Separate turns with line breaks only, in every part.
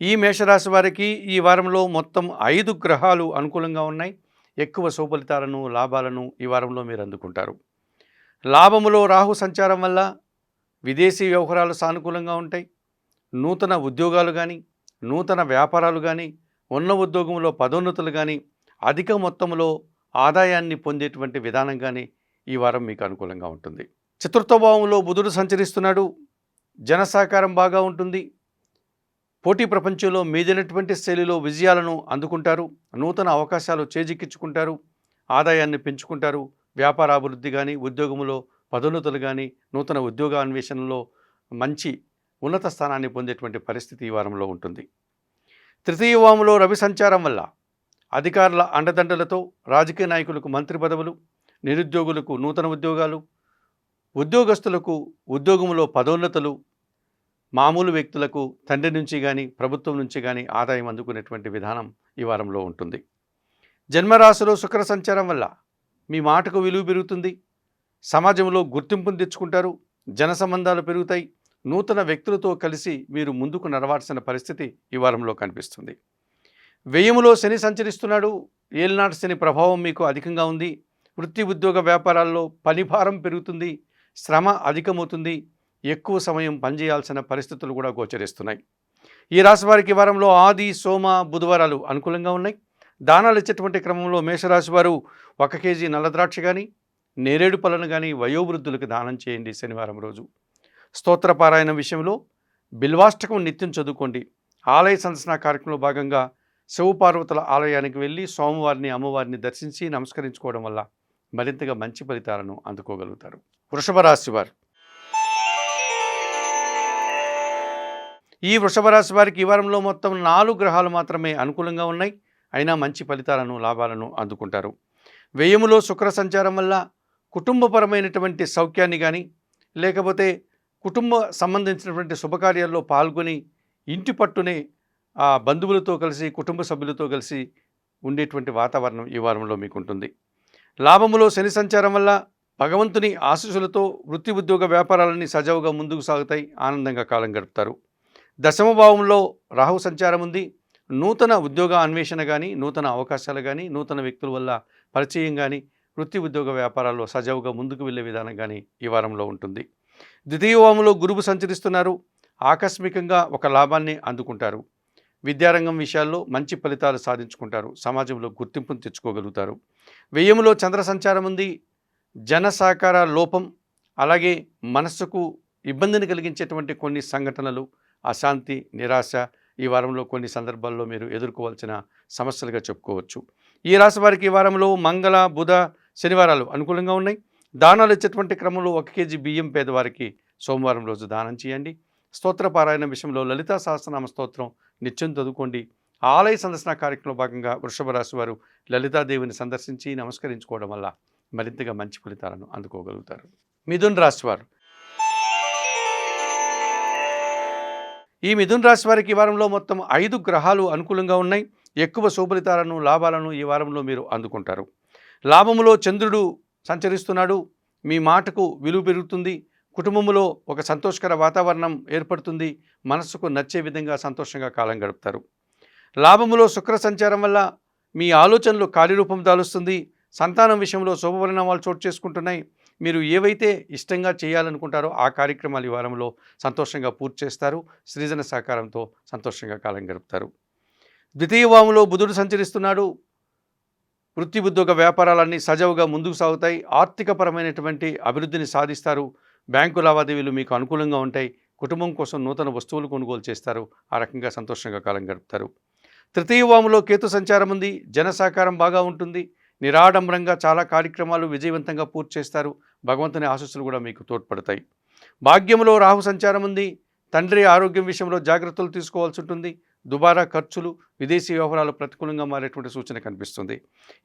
ఈ మేషరాశి వారికి ఈ వారంలో మొత్తం ఐదు గ్రహాలు అనుకూలంగా ఉన్నాయి. ఎక్కువ సుఫలితాలను లాభాలను ఈ వారంలో మీరు అందుకుంటారు. లాభములో రాహు సంచారం వల్ల విదేశీ వ్యవహారాలు సానుకూలంగా ఉంటాయి. నూతన ఉద్యోగాలు కానీ నూతన వ్యాపారాలు కానీ ఉన్న ఉద్యోగంలో పదోన్నతులు కానీ అధిక మొత్తంలో ఆదాయాన్ని పొందేటువంటి విధానం కానీ ఈ వారం మీకు అనుకూలంగా ఉంటుంది. చతుర్థ భావంలో బుధుడు సంచరిస్తున్నాడు. జన సహకారం బాగా ఉంటుంది. పోటీ ప్రపంచంలో మీదైనటువంటి శైలిలో విజయాలను అందుకుంటారు నూతన అవకాశాలు చేజిక్కించుకుంటారు ఆదాయాన్ని పెంచుకుంటారు వ్యాపార అభివృద్ధి కానీ ఉద్యోగంలో పదోన్నతులు కానీ నూతన ఉద్యోగ అన్వేషణలో మంచి ఉన్నత స్థానాన్ని పొందేటువంటి పరిస్థితి ఈ వారంలో ఉంటుంది. తృతీయ వాములో రవి సంచారం వల్ల అధికారుల అండదండలతో రాజకీయ నాయకులకు మంత్రి పదవులు నిరుద్యోగులకు నూతన ఉద్యోగాలు ఉద్యోగస్తులకు ఉద్యోగంలో పదోన్నతులు మామూలు వ్యక్తులకు తండ్రి నుంచి కానీ ప్రభుత్వం నుంచి కానీ ఆదాయం అందుకునేటువంటి విధానం ఈ వారంలో ఉంటుంది. జన్మరాశిలో శుక్ర సంచారం వల్ల మీ మాటకు విలువ పెరుగుతుంది. సమాజంలో గుర్తింపును తెచ్చుకుంటారు. జన సంబంధాలు పెరుగుతాయి. నూతన వ్యక్తులతో కలిసి మీరు ముందుకు నడవాల్సిన పరిస్థితి ఈ వారంలో కనిపిస్తుంది. వ్యయములో శని సంచరిస్తున్నాడు. ఏలినాటి శని ప్రభావం మీకు అధికంగా ఉంది. వృత్తి ఉద్యోగ వ్యాపారాల్లో పనిభారం పెరుగుతుంది. శ్రమ అధికమవుతుంది. ఎక్కువ సమయం పనిచేయాల్సిన పరిస్థితులు కూడా గోచరిస్తున్నాయి. ఈ రాశి వారికి వారంలో ఆది సోమ బుధవారాలు అనుకూలంగా ఉన్నాయి. దానాలు ఇచ్చేటువంటి క్రమంలో మేషరాశి వారు ఒక కేజీ నల్లద్రాక్ష కానీ నేరేడు పళ్ళను కానీ వయోవృద్ధులకు దానం చేయండి శనివారం రోజు. స్తోత్రపారాయణ విషయంలో బిల్వాష్టకం నిత్యం చదువుకోండి. ఆలయ సందర్శన కార్యక్రమంలో భాగంగా శివపార్వతుల ఆలయానికి వెళ్ళి సోమవారిని అమ్మవారిని దర్శించి నమస్కరించుకోవడం వల్ల మరింతగా మంచి ఫలితాలను అందుకోగలుగుతారు. వృషభ రాశి వారు ఈ వృషభ రాశి వారికి ఈ వారంలో మొత్తం నాలుగు గ్రహాలు మాత్రమే అనుకూలంగా ఉన్నాయి. అయినా మంచి ఫలితాలను లాభాలను అందుకుంటారు. వ్యయములో శుక్ర సంచారం వల్ల కుటుంబపరమైనటువంటి సౌఖ్యాన్ని కానీ లేకపోతే కుటుంబ సంబంధించినటువంటి శుభకార్యాల్లో పాల్గొని ఇంటి పట్టునే ఆ బంధువులతో కలిసి కుటుంబ సభ్యులతో కలిసి ఉండేటువంటి వాతావరణం ఈ వారంలో మీకు ఉంటుంది లాభములో శని సంచారం వల్ల భగవంతుని ఆశీస్సులతో వృత్తి ఉద్యోగ వ్యాపారాలన్నీ సజావుగా ముందుకు సాగుతాయి. ఆనందంగా కాలం గడుపుతారు. దశమభావంలో రాహు సంచారం ఉంది. నూతన ఉద్యోగ అన్వేషణ కానీ నూతన అవకాశాలు కానీ నూతన వ్యక్తుల వల్ల పరిచయం కానీ వృత్తి ఉద్యోగ వ్యాపారాల్లో సజావుగా ముందుకు వెళ్ళే విధానం కానీ ఈ వారంలో ఉంటుంది. ద్వితీయ భావంలో గురువు సంచరిస్తున్నారు. ఆకస్మికంగా ఒక లాభాన్ని అందుకుంటారు. విద్యారంగం విషయాల్లో మంచి ఫలితాలు సాధించుకుంటారు. సమాజంలో గుర్తింపును తెచ్చుకోగలుగుతారు. వ్యయంలో చంద్ర సంచారం ఉంది. జన సహకార లోపం అలాగే మనస్సుకు ఇబ్బందిని కలిగించేటువంటి కొన్ని సంఘటనలు అశాంతి నిరాశ ఈ వారంలో కొన్ని సందర్భాల్లో మీరు ఎదుర్కోవాల్సిన సమస్యలుగా చెప్పుకోవచ్చు. ఈ రాశి వారికి ఈ వారంలో మంగళ బుధ శనివారాలు అనుకూలంగా ఉన్నాయి. దానాలు ఇచ్చేటువంటి క్రమంలో ఒక కేజీ బియ్యం పేదవారికి సోమవారం రోజు దానం చేయండి. స్తోత్ర పారాయణ విషయంలో లలితా సహస్రనామ స్తోత్రం నిత్యం చదువుకోండి. ఆలయ సందర్శన కార్యక్రమంలో భాగంగా వృషభ రాశి వారు లలితాదేవిని సందర్శించి నమస్కరించుకోవడం వల్ల మరింతగా మంచి ఫలితాలను అందుకోగలుగుతారు. మిథున్ రాశి ఈ మిథున్ రాశి వారికి ఈ వారంలో మొత్తం ఐదు గ్రహాలు అనుకూలంగా ఉన్నాయి. ఎక్కువ శుభలితాలను లాభాలను ఈ వారంలో మీరు అందుకుంటారు. లాభములో చంద్రుడు సంచరిస్తున్నాడు. మీ మాటకు విలువ పెరుగుతుంది. కుటుంబంలో ఒక సంతోషకర వాతావరణం ఏర్పడుతుంది. మనస్సుకు నచ్చే విధంగా సంతోషంగా కాలం గడుపుతారు. లాభములో శుక్ర సంచారం వల్ల మీ ఆలోచనలు కార్యరూపం దాలుస్తుంది. సంతానం విషయంలో శుభపరిణామాలు చోటు చేసుకుంటున్నాయి. మీరు ఏవైతే ఇష్టంగా చేయాలనుకుంటారో ఆ కార్యక్రమాలు ఈ వారంలో సంతోషంగా పూర్తి చేస్తారు. సృజన సహకారంతో సంతోషంగా కాలం గడుపుతారు. ద్వితీయ వాములో బుధుడు సంచరిస్తున్నాడు. వృత్తి ఉద్యోగ వ్యాపారాలన్నీ సజావుగా ముందుకు సాగుతాయి. ఆర్థికపరమైనటువంటి అభివృద్ధిని సాధిస్తారు. బ్యాంకు లావాదేవీలు మీకు అనుకూలంగా ఉంటాయి. కుటుంబం కోసం నూతన వస్తువులు కొనుగోలు చేస్తారు. ఆ రకంగా సంతోషంగా కాలం గడుపుతారు. తృతీయ వాములో కేతు సంచారం ఉంది. జన సహకారం బాగా ఉంటుంది. నిరాడంబరంగా చాలా కార్యక్రమాలు విజయవంతంగా పూర్తి చేస్తారు. భగవంతుని ఆశస్సులు కూడా మీకు తోడ్పడతాయి. భాగ్యంలో రాహు సంచారం ఉంది. తండ్రి ఆరోగ్యం విషయంలో జాగ్రత్తలు తీసుకోవాల్సి ఉంటుంది. దుబారా ఖర్చులు విదేశీ వ్యవహారాలు ప్రతికూలంగా మారేటువంటి సూచన కనిపిస్తుంది.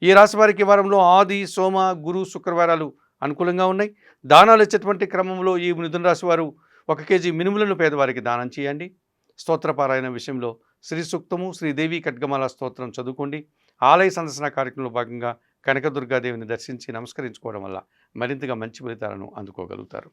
ఈ రాశి వారికి వారంలో ఆది సోమ గురు శుక్రవారాలు అనుకూలంగా ఉన్నాయి. దానాలు ఇచ్చేటువంటి క్రమంలో ఈ మిథున రాశి వారు ఒక కేజీ మినుములను పేదవారికి దానం చేయండి. స్తోత్రపారాయణ విషయంలో శ్రీ సూక్తము శ్రీదేవి ఖడ్గమాల స్తోత్రం చదువుకోండి. ఆలయ సందర్శన కార్యక్రమంలో భాగంగా కనకదుర్గాదేవిని దర్శించి నమస్కరించుకోవడం వల్ల మరింతగా మంచి ఫలితాలను అందుకోగలుగుతారు.